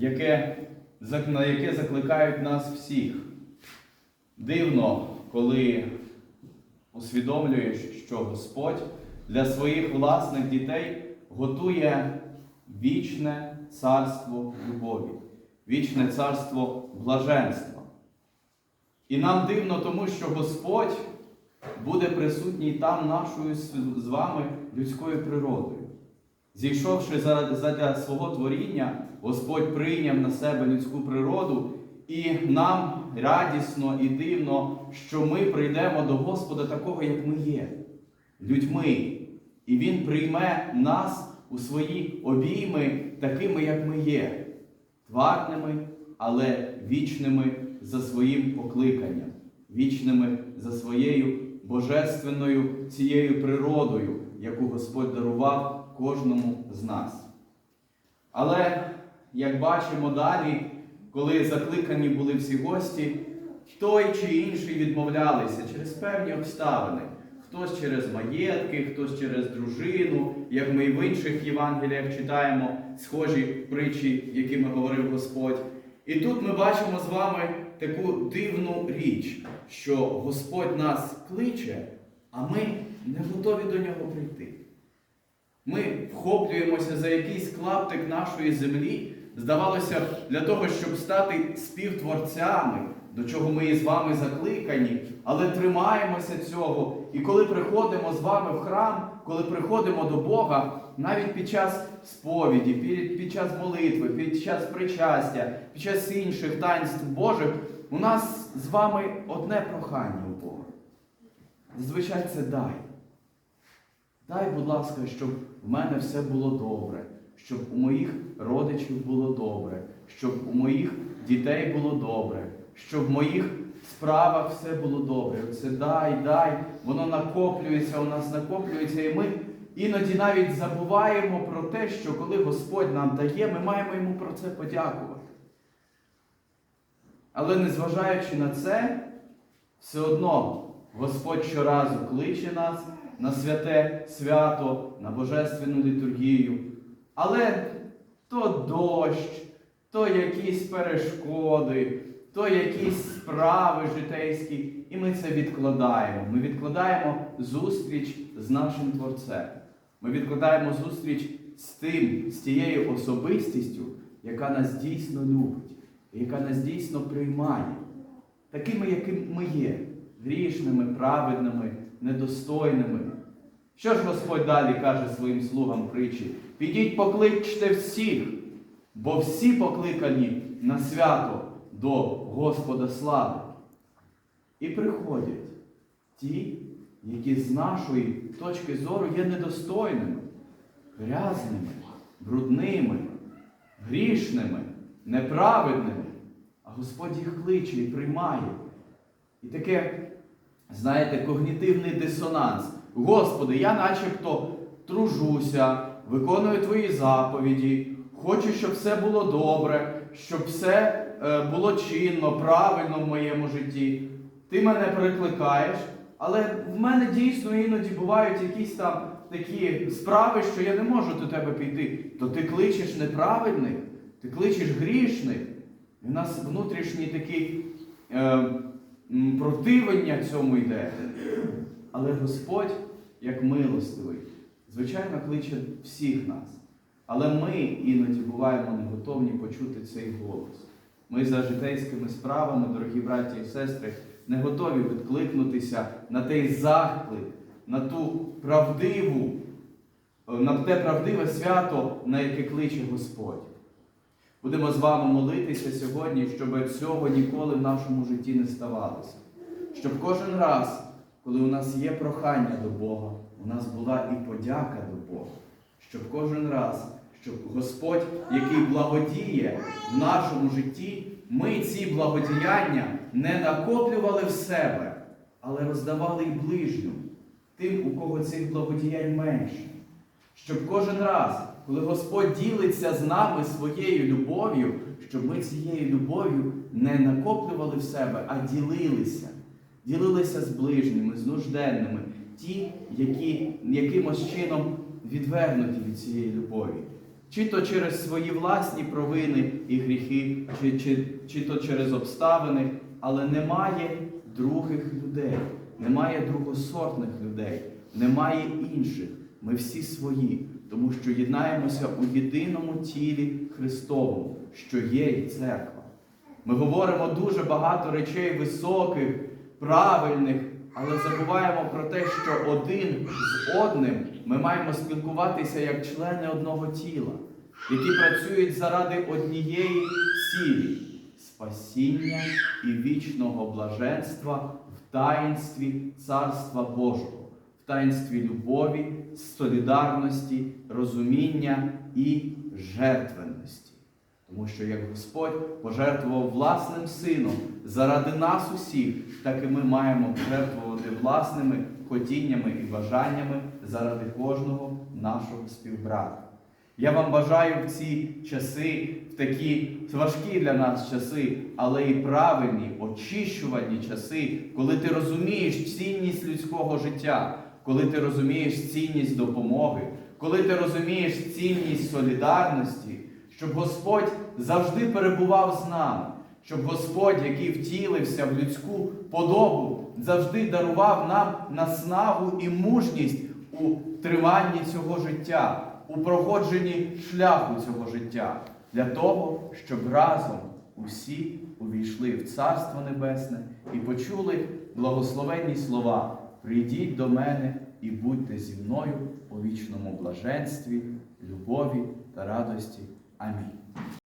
яке, на яке закликають нас всіх. Дивно, коли усвідомлюєш, що Господь для своїх власних дітей готує вічне царство любові, вічне царство блаженства. І нам дивно тому, що Господь буде присутній там нашою з вами людською природою. Зійшовши задля свого творіння, Господь прийняв на себе людську природу, і нам радісно і дивно, що ми прийдемо до Господа такого, як ми є, людьми. І Він прийме нас у свої обійми такими, як ми є, тварними, але вічними за своїм покликанням, вічними за своєю божественною цією природою, яку Господь дарував кожному з нас. Але, як бачимо далі, коли закликані були всі гості, той чи інший відмовлялися через певні обставини. Хтось через маєтки, хтось через дружину, як ми і в інших Євангеліях читаємо схожі притчі, якими говорив Господь. І тут ми бачимо з вами таку дивну річ, що Господь нас кличе, а ми не готові до нього прийти. Ми вхоплюємося за якийсь клаптик нашої землі, здавалося для того, щоб стати співтворцями, до чого ми і з вами закликані, але тримаємося цього. І коли приходимо з вами в храм, коли приходимо до Бога, навіть під час сповіді, під час молитви, під час причастя, під час інших таїнств Божих, у нас з вами одне прохання у Бога. Зазвичай це дай. Дай, будь ласка, щоб в мене все було добре, щоб у моїх родичів було добре, щоб у моїх дітей було добре, щоб в моїх справах все було добре. Оце дай, дай, воно накоплюється, у нас накоплюється, і ми іноді навіть забуваємо про те, що коли Господь нам дає, ми маємо йому про це подякувати. Але незважаючи на це, все одно Господь щоразу кличе нас на святе свято, на божественну літургію. Але то дощ, то якісь перешкоди, то якісь справи житейські, і ми це відкладаємо. Ми відкладаємо зустріч з нашим Творцем. Ми відкладаємо зустріч з тим, з тією особистістю, яка нас дійсно любить, яка нас дійсно приймає, такими, якими ми є, грішними, праведними, недостойними. Що ж Господь далі каже своїм слугам притчі? Підіть покличте всіх, бо всі покликані на свято до Господа слави. І приходять ті, які з нашої точки зору є недостойними, грязними, брудними, грішними, неправедними. А Господь їх кличе і приймає. І таке, знаєте, когнітивний дисонанс. Господи, я начебто тружуся, виконую Твої заповіді, хочу, щоб все було добре, щоб все е, було чинно, правильно в моєму житті. Ти мене прикликаєш, але в мене дійсно іноді бувають якісь там такі справи, що я не можу до тебе піти. То ти кличеш неправильних, ти кличеш грішних. І в нас внутрішній такий е, противлення цьому йде. Але Господь, як милостивий, звичайно, кличе всіх нас. Але ми іноді буваємо не готові почути цей голос. Ми за житейськими справами, дорогі браті і сестри, не готові відкликнутися на той заклик, на ту правдиву, на те правдиве свято, на яке кличе Господь. Будемо з вами молитися сьогодні, щоб цього ніколи в нашому житті не ставалося. Щоб кожен раз, коли у нас є прохання до Бога, у нас була і подяка до Бога. Щоб кожен раз, щоб Господь, який благодіє в нашому житті, ми ці благодіяння не накоплювали в себе, але роздавали і ближньому, тим, у кого цих благодіянь менше. Щоб кожен раз, коли Господь ділиться з нами своєю любов'ю, щоб ми цією любов'ю не накоплювали в себе, а ділилися. Ділилися з ближніми, з нужденними, ті, які якимось чином відвернуті від цієї любові. чи то через свої власні провини і гріхи, чи, чи, чи то через обставини, але немає других людей, немає другосортних людей, немає інших. Ми всі свої, тому що єднаємося у єдиному тілі Христовому, що є і церква. Ми говоримо дуже багато речей високих, правильних, але забуваємо про те, що один з одним ми маємо спілкуватися як члени одного тіла, які працюють заради однієї цілі спасіння і вічного блаженства в таїнстві Царства Божого, в таїнстві любові, солідарності, розуміння і жертвенності. Тому що як Господь пожертвував власним сином заради нас усіх, так і ми маємо жертвувати власними хотіннями і бажаннями заради кожного нашого співбрата. Я вам бажаю в ці часи, в такі важкі для нас часи, але і правильні, очищувальні часи, коли ти розумієш цінність людського життя, коли ти розумієш цінність допомоги, коли ти розумієш цінність солідарності, щоб Господь завжди перебував з нами, щоб Господь, який втілився в людську подобу, завжди дарував нам наснагу і мужність у триванні цього життя, у проходженні шляху цього життя, для того, щоб разом усі увійшли в Царство Небесне і почули благословенні слова. Прийдіть до мене і будьте зі мною у вічному блаженстві, любові та радості. Амінь.